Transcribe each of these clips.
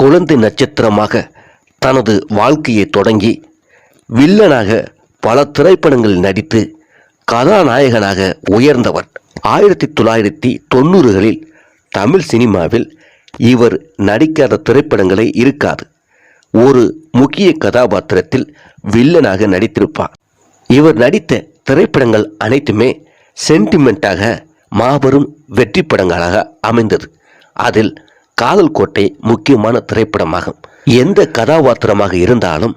குழந்தை நட்சத்திரமாக தனது வாழ்க்கையை தொடங்கி வில்லனாக பல திரைப்படங்களில் நடித்து கதாநாயகனாக உயர்ந்தவர் ஆயிரத்தி தொள்ளாயிரத்தி தொண்ணூறுகளில் தமிழ் சினிமாவில் இவர் நடிக்காத திரைப்படங்களே இருக்காது. ஒரு முக்கிய கதாபாத்திரத்தில் வில்லனாக நடித்திருப்பார். இவர் நடித்த திரைப்படங்கள் அனைத்துமே சென்டிமெண்ட்டாக மாபெரும் வெற்றி படங்களாக அமைந்தது. அதில் காதல் கோட்டை முக்கியமான திரைப்படமாகும். எந்த கதாபாத்திரமாக இருந்தாலும்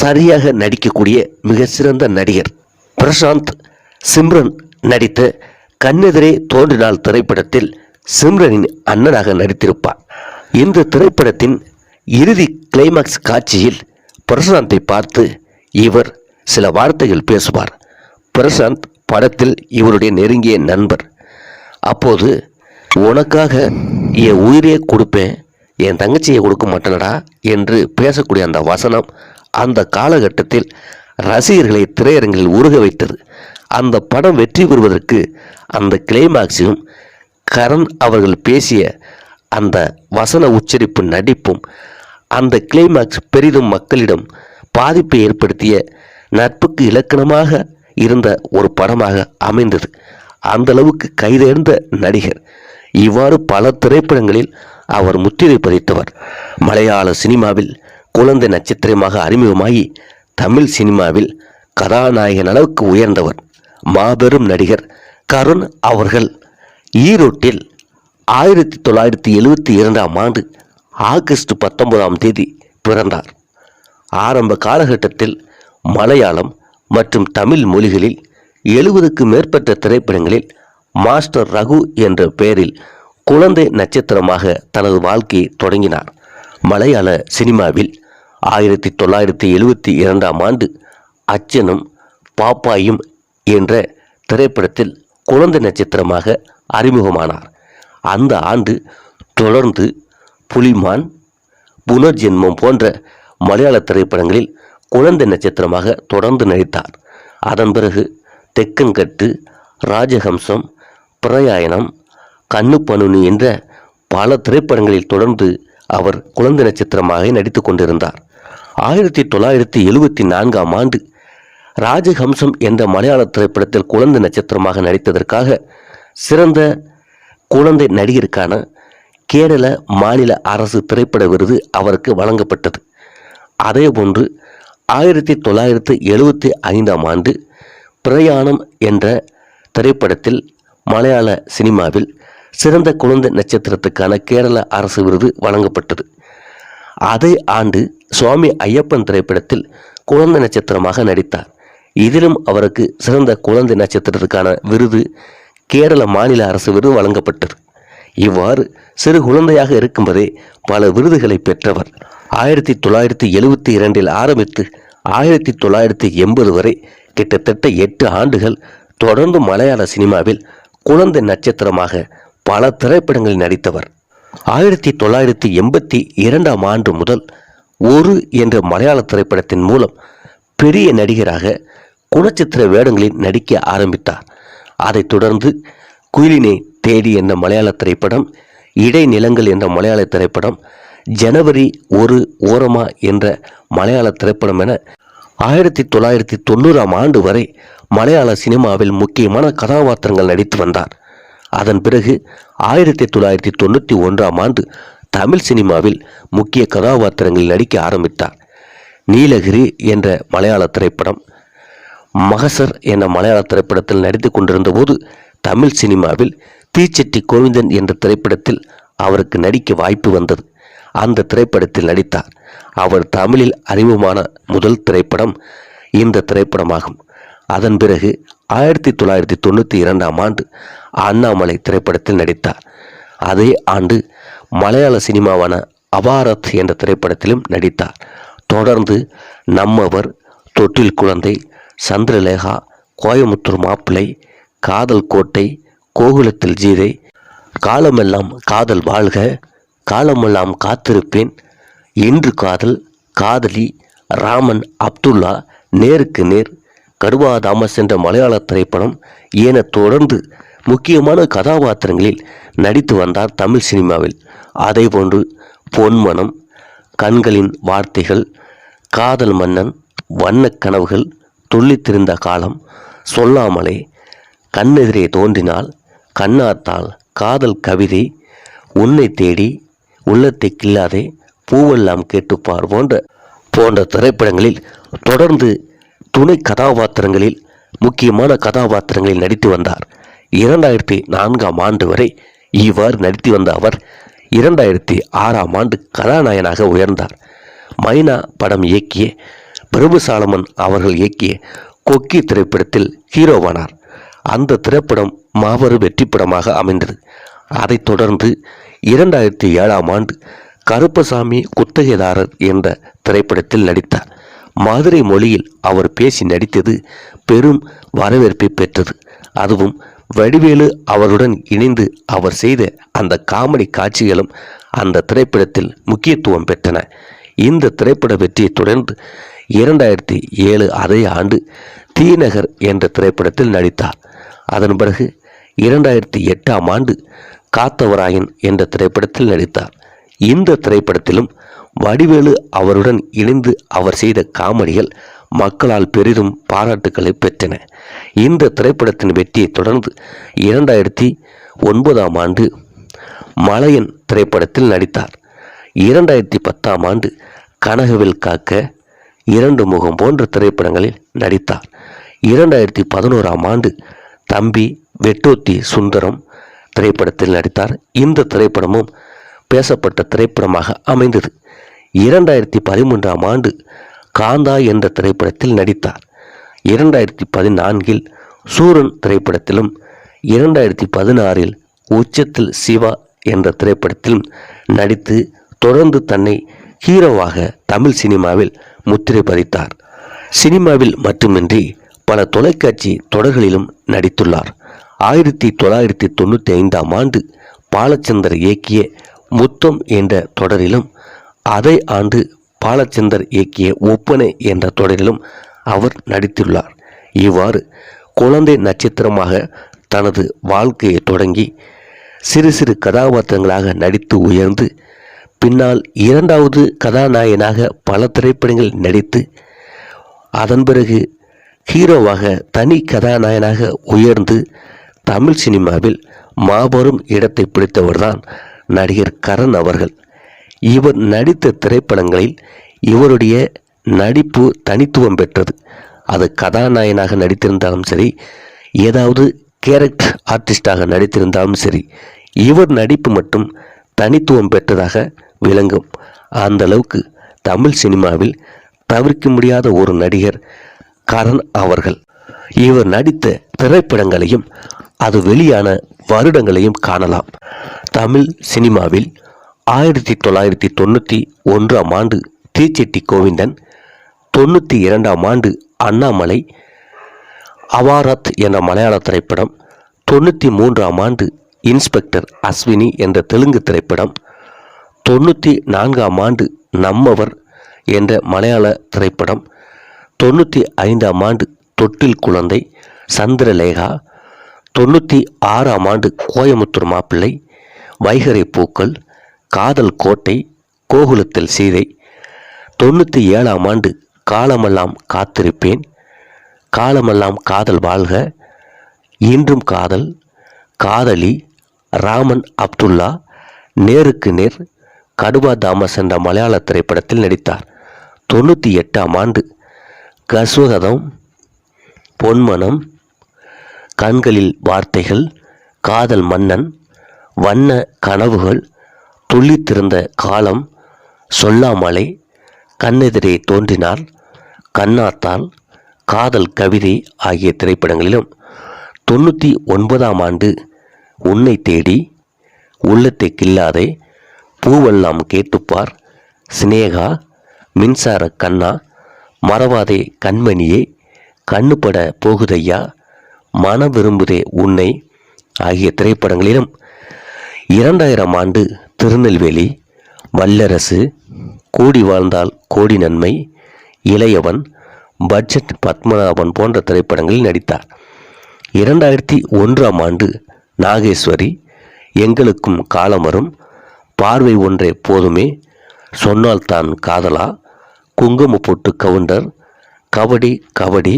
சரியாக நடிக்கக்கூடிய மிக சிறந்த நடிகர் பிரசாந்த் சிம்ரன் நடித்த கண்ணெதிரே தோன்றினால் திரைப்படத்தில் சிம்ரனின் அண்ணனாக நடித்திருப்பார். இந்த திரைப்படத்தின் இறுதி கிளைமாக்ஸ் காட்சியில் பிரசாந்தை பார்த்து இவர் சில வார்த்தைகள் பேசுவார். பிரசாந்த் படத்தில் இவருடைய நெருங்கிய நண்பர். அப்போது உனக்காக என் உயிரையே கொடுப்பேன் என் தங்கச்சியை கொடுக்க மாட்டேனடா என்று பேசக்கூடிய அந்த வசனம் அந்த காலகட்டத்தில் ரசிகர்களை திரையரங்கில் உருக வைத்தது. அந்த படம் வெற்றி பெறுவதற்கு அந்த கிளைமாக்ஸையும் கரண் அவர்கள் பேசிய அந்த வசன உச்சரிப்பு நடிப்பும் அந்த கிளைமாக்ஸ் பெரிதும் மக்களிடம் பாதிப்பை ஏற்படுத்திய நட்புக்கு இலக்கணமாக இருந்த ஒரு படமாக அமைந்தது. அந்த அளவுக்கு கைதேர்ந்த நடிகர் இவ்வாறு பல திரைப்படங்களில் அவர் முத்திரை பதித்தவர். மலையாள சினிமாவில் குழந்தை நட்சத்திரமாக அறிமுகமாகி தமிழ் சினிமாவில் கதாநாயகன் அளவுக்கு உயர்ந்தவர். மாபெரும் நடிகர் கருண் அவர்கள் ஈரோட்டில் ஆயிரத்தி தொள்ளாயிரத்தி எழுவத்தி இரண்டாம் ஆண்டு ஆகஸ்ட் பத்தொன்பதாம் தேதி பிறந்தார். ஆரம்ப காலகட்டத்தில் மலையாளம் மற்றும் தமிழ் மொழிகளில் எழுபதுக்கு மேற்பட்ட திரைப்படங்களில் மாஸ்டர் ரகு என்ற பெயரில் குழந்தை நட்சத்திரமாக தனது வாழ்க்கையை தொடங்கினார். மலையாள சினிமாவில் ஆயிரத்தி தொள்ளாயிரத்தி எழுபத்தி இரண்டாம் ஆண்டு அச்சனும் பாப்பாயும் என்ற திரைப்படத்தில் குழந்தை நட்சத்திரமாக அறிமுகமானார். அந்த ஆண்டு தொடர்ந்து புலிமான் புனர்ஜென்மம் போன்ற மலையாள திரைப்படங்களில் குழந்தை நட்சத்திரமாக தொடர்ந்து நடித்தார். அதன் பிறகு தெக்கன்கட்டு ராஜஹம்சம் பிரயாயணம் கண்ணு பனுனி என்ற பல திரைப்படங்களில் தொடர்ந்து அவர் குழந்தை நட்சத்திரமாக நடித்து கொண்டிருந்தார். ஆயிரத்தி தொள்ளாயிரத்தி எழுவத்தி நான்காம் ஆண்டு ராஜஹம்சம் என்ற மலையாள திரைப்படத்தில் குழந்தை நட்சத்திரமாக நடித்ததற்காக சிறந்த குழந்தை நடிகருக்கான கேரள மாநில அரசு திரைப்பட விருது அவருக்கு வழங்கப்பட்டது. அதேபோன்று ஆயிரத்தி தொள்ளாயிரத்து எழுபத்தி ஐந்தாம் ஆண்டு பிரயாணம் என்ற திரைப்படத்தில் மலையாள சினிமாவில் சிறந்த குழந்தை நட்சத்திரத்துக்கான கேரள அரசு விருது வழங்கப்பட்டது. அதே ஆண்டு சுவாமி ஐயப்பன் திரைப்படத்தில் குழந்தை நட்சத்திரமாக நடித்தார். இதிலும் அவருக்கு சிறந்த குழந்தை நட்சத்திரத்துக்கான விருது கேரள மாநில அரசு விருது வழங்கப்பட்டது. இவ்வாறு சிறு குழந்தையாக இருக்கும்போதே பல விருதுகளை பெற்றவர். ஆயிரத்தி தொள்ளாயிரத்தி எழுவத்தி இரண்டில் ஆரம்பித்து ஆயிரத்தி தொள்ளாயிரத்தி எண்பது வரை கிட்டத்தட்ட எட்டு ஆண்டுகள் தொடர்ந்து மலையாள சினிமாவில் குழந்தை நட்சத்திரமாக பல திரைப்படங்களில் நடித்தவர். ஆயிரத்தி தொள்ளாயிரத்தி எண்பத்தி இரண்டாம் ஆண்டு முதல் ஒரு என்ற மலையாள திரைப்படத்தின் மூலம் பெரிய நடிகராக குணச்சித்திர வேடங்களில் நடிக்க ஆரம்பித்தார். அதைத் தொடர்ந்து குயிலினை தேடி என்ற மலையாள திரைப்படம் இடைநிலங்கள் என்ற மலையாள திரைப்படம் ஜனவரி ஒரு ஓரமா என்ற மலையாள திரைப்படம் என ஆயிரத்தி தொள்ளாயிரத்தி தொண்ணூறாம் ஆண்டு வரை மலையாள சினிமாவில் முக்கியமான கதாபாத்திரங்கள் நடித்து வந்தார். அதன் பிறகு ஆயிரத்தி தொள்ளாயிரத்தி தொண்ணூற்றி ஒன்றாம் ஆண்டு தமிழ் சினிமாவில் முக்கிய கதாபாத்திரங்களில் நடிக்க ஆரம்பித்தார். நீலகிரி என்ற மலையாள திரைப்படம் மகசர் என்ற மலையாள திரைப்படத்தில் நடித்து கொண்டிருந்த போது தமிழ் சினிமாவில் தீச்செட்டி கோவிந்தன் என்ற திரைப்படத்தில் அவருக்கு நடிக்க வாய்ப்பு வந்தது. அந்த திரைப்படத்தில் நடித்தார். அவர் தமிழில் அறிமுகமான முதல் திரைப்படம் இந்த திரைப்படமாகும். அதன் பிறகு ஆயிரத்தி தொள்ளாயிரத்தி தொண்ணூற்றி இரண்டாம் ஆண்டு அண்ணாமலை திரைப்படத்தில் நடித்தார். அதே ஆண்டு மலையாள சினிமாவான அபாரத் என்ற திரைப்படத்திலும் நடித்தார். தொடர்ந்து நம்மவர் தொட்டில் குழந்தை சந்திரலேகா கோயமுத்தூர் மாப்பிள்ளை காதல் கோட்டை கோகுலத்தில் ஜீதை காலமெல்லாம் காதல் வாழ்க காலமெல்லாம் காத்திருப்பேன் இன்று காதல் காதலி ராமன் அப்துல்லா நேருக்கு நேர் கடுவா தாமஸ் என்ற மலையாள திரைப்படம் ஏன தொடர்ந்து முக்கியமான கதாபாத்திரங்களில் நடித்து வந்தார் தமிழ் சினிமாவில். அதேபோன்று பொன்மனம் கண்களின் வார்த்தைகள் காதல் மன்னன் வண்ணக் கனவுகள் துள்ளித்திருந்த காலம் சொல்லாமலே கண்ணெதிரே தோன்றினால் கண்ணாத்தால் காதல் கவிதை உன்னை தேடி உள்ளத்தை கில்லாதே பூவெல்லாம் கேட்டுப்பார் போன்ற போன்ற திரைப்படங்களில் தொடர்ந்து துணை கதாபாத்திரங்களில் முக்கியமான கதாபாத்திரங்களில் நடித்து வந்தார். இரண்டாயிரத்தி நான்காம் ஆண்டு வரை இவ்வாறு நடித்து வந்த அவர் இரண்டாயிரத்தி ஆறாம் ஆண்டு கதாநாயகனாக உயர்ந்தார். மைனா படம் இயக்கிய பிரபு சாலமன் அவர்கள் இயக்கிய கொக்கி திரைப்படத்தில் ஹீரோவானார். அந்த திரைப்படம் மாபெரும் வெற்றி படமாக அமைந்தது. அதைத் தொடர்ந்து இரண்டாயிரத்தி ஏழாம் ஆண்டு கருப்பசாமி குத்தகைதாரர் என்ற திரைப்படத்தில் நடித்தார். மதுரை மொழியில் அவர் பேசி நடித்தது பெரும் வரவேற்பை பெற்றது. அதுவும் வடிவேலு அவருடன் இணைந்து அவர் செய்த அந்த காமெடி காட்சிகளும் அந்த திரைப்படத்தில் முக்கியத்துவம் பெற்றன. இந்த திரைப்பட வெற்றியை தொடர்ந்து இரண்டாயிரத்தி ஏழு அதே ஆண்டு தீநகர் என்ற திரைப்படத்தில் நடித்தார். அதன் பிறகு இரண்டாயிரத்தி எட்டாம் ஆண்டு காத்தவராயன் என்ற திரைப்படத்தில் நடித்தார். இந்த திரைப்படத்திலும் வடிவேலு அவருடன் இணைந்து அவர் செய்த காமெடிகள் மக்களால் பெரிதும் பாராட்டுக்களை பெற்றன. இந்த திரைப்படத்தின் வெற்றியை தொடர்ந்து இரண்டாயிரத்தி ஒன்பதாம் ஆண்டு மலையன் திரைப்படத்தில் நடித்தார். இரண்டாயிரத்தி பத்தாம் ஆண்டு கனகவில் காக்க இரண்டு முகம் போன்ற திரைப்படங்களில் நடித்தார். இரண்டாயிரத்தி பதினோராம் ஆண்டு தம்பி வெட்டோத்தி சுந்தரம் திரைப்படத்தில் நடித்தார். இந்த திரைப்படமும் பேசப்பட்ட திரைப்படமாக அமைந்தது. இரண்டாயிரத்தி பதிமூன்றாம் ஆண்டு காந்தா என்ற திரைப்படத்தில் நடித்தார். இரண்டாயிரத்தி பதினான்கில் சூரன் திரைப்படத்திலும் இரண்டாயிரத்தி பதினாறில் உச்சத்தில் சிவா என்ற திரைப்படத்திலும் நடித்து தொடர்ந்து தன்னை ஹீரோவாக தமிழ் சினிமாவில் முத்திரை பதித்தார். சினிமாவில் மட்டுமின்றி பல தொலைக்காட்சி தொடர்களிலும் நடித்துள்ளார். ஆயிரத்தி தொள்ளாயிரத்தி தொண்ணூற்றி ஐந்தாம் ஆண்டு பாலச்சந்தர் இயக்கிய முத்தம் என்ற தொடரிலும் அதே ஆண்டு பாலச்சந்தர் இயக்கிய ஒப்பனை என்ற தொடரிலும் அவர் நடித்துள்ளார். இவ்வாறு குழந்தை நட்சத்திரமாக தனது வாழ்க்கையை தொடங்கி சிறு சிறு கதாபாத்திரங்களாக நடித்து உயர்ந்து பின்னால் இரண்டாவது கதாநாயகனாக பல திரைப்படங்களில் நடித்து அதன் பிறகு ஹீரோவாக தனி கதாநாயகனாக உயர்ந்து தமிழ் சினிமாவில் மாபெரும் இடத்தை பிடித்தவர்தான் நடிகர் கரண் அவர்கள். இவர் நடித்த திரைப்படங்களில் இவருடைய நடிப்பு தனித்துவம் பெற்றது. அது கதாநாயகனாக நடித்திருந்தாலும் சரி ஏதாவது கேரக்டர் ஆர்டிஸ்டாக நடித்திருந்தாலும் சரி இவர் நடிப்பு மட்டும் தனித்துவம் பெற்றதாக விளங்கும். அந்த அளவுக்கு தமிழ் சினிமாவில் தவிர்க்க முடியாத ஒரு நடிகர் கரண் அவர்கள். இவர் நடித்த திரைப்படங்களையும் அது வெளியான வருடங்களையும் காணலாம். தமிழ் சினிமாவில் ஆயிரத்தி தொள்ளாயிரத்தி தொண்ணூற்றி ஒன்றாம் ஆண்டு தீச்செட்டி கோவிந்தன் தொண்ணூற்றி இரண்டாம் ஆண்டு அண்ணாமலை அவாரத் என்ற மலையாள திரைப்படம் தொண்ணூற்றி மூன்றாம் ஆண்டு இன்ஸ்பெக்டர் அஸ்வினி என்ற தெலுங்கு திரைப்படம் தொண்ணூற்றி நான்காம் ஆண்டு நம்மவர் என்ற மலையாள திரைப்படம் தொண்ணூற்றி ஐந்தாம் ஆண்டு தொட்டில் குழந்தை சந்திரலேகா தொண்ணூற்றி ஆறாம் ஆண்டு கோயமுத்தூர் மாப்பிள்ளை வைகரை பூக்கள் காதல் கோட்டை கோகுலத்தில் சீதை. தொண்ணூற்றி ஏழாம் ஆண்டு காலமெல்லாம் காத்திருப்பேன். காலமெல்லாம் காதல் வாழ்க. இன்றும் காதல். காதலி ராமன் அப்துல்லா நேருக்கு நேர் கடுவா தாமஸ் என்ற மலையாள திரைப்படத்தில் நடித்தார். தொண்ணூற்றி எட்டாம் ஆண்டு கஸ்வகதம் பொன்மனம் கண்களில் வார்த்தைகள் காதல் மன்னன் வண்ண கனவுகள் துள்ளித்திருந்த காலம் சொல்லாமலே கண்ணெதிரே தோன்றினார் கண்ணாத்தால் காதல் கவிதை ஆகிய திரைப்படங்களிலும். தொண்ணூற்றி ஒன்பதாம் ஆண்டு உன்னை தேடி உள்ளத்தை கில்லாதே பூவெல்லாம் கேட்டுப்பார். சினேகா மின்சார கண்ணா மறவாதே கண்மணியே கண்ணுபட போகுதையா மன விரும்புதே உன்னை ஆகிய திரைப்படங்களிலும். இரண்டாயிரம் ஆண்டு திருநெல்வேலி வல்லரசு கூடி வாழ்ந்தால் கோடி நன்மை இளையவன் பட்ஜெட் பத்மநாபன் போன்ற திரைப்படங்களில் நடித்தார். இரண்டாயிரத்தி ஒன்றாம் ஆண்டு நாகேஸ்வரி எங்களுக்கும் காலம் வரும் பார்வை ஒன்றே போதுமே சொன்னால் தான் காதலா குங்கும பொட்டு கவுண்டர் கபடி கபடி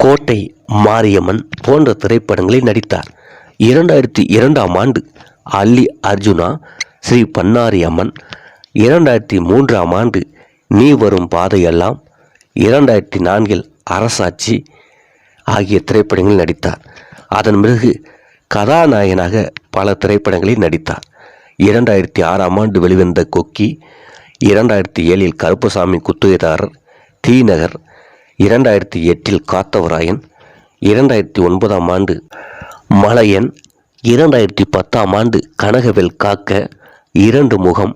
கோட்டை மாரியம்மன் போன்ற திரைப்படங்களில் நடித்தார். இரண்டாயிரத்தி இரண்டாம் ஆண்டு அல்லி அர்ஜுனா ஸ்ரீ பன்னாரி அம்மன் இரண்டாயிரத்தி மூன்றாம் ஆண்டு நீ வரும் பாதையெல்லாம் இரண்டாயிரத்தி நான்கில் அரசாட்சி ஆகிய திரைப்படங்களில் நடித்தார். அதன் பிறகு கதாநாயகனாக பல திரைப்படங்களில் நடித்தார். இரண்டாயிரத்தி ஆறாம் ஆண்டு வெளிவந்த கொக்கி இரண்டாயிரத்தி ஏழில் கருப்பசாமி குத்துகைதாரர் தீநகர் இரண்டாயிரத்தி எட்டில் காத்தவராயன் இரண்டாயிரத்தி ஒன்பதாம் ஆண்டு மலையன் இரண்டாயிரத்தி பத்தாம் ஆண்டு கனகவேல் காக்க இரண்டு முகம்.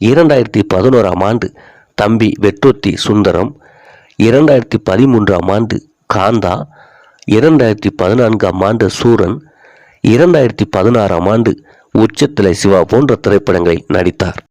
இரண்டாயிரத்தி பதினோராம் ஆண்டு தம்பி வெட்டொத்தி சுந்தரம். இரண்டாயிரத்தி பதிமூன்றாம் ஆண்டு காந்தா. இரண்டாயிரத்தி பதினான்காம் ஆண்டு சூரன். இரண்டாயிரத்தி பதினாறாம் ஆண்டு உச்சத்திலை சிவா போன்ற திரைப்படங்களில் நடித்தார்.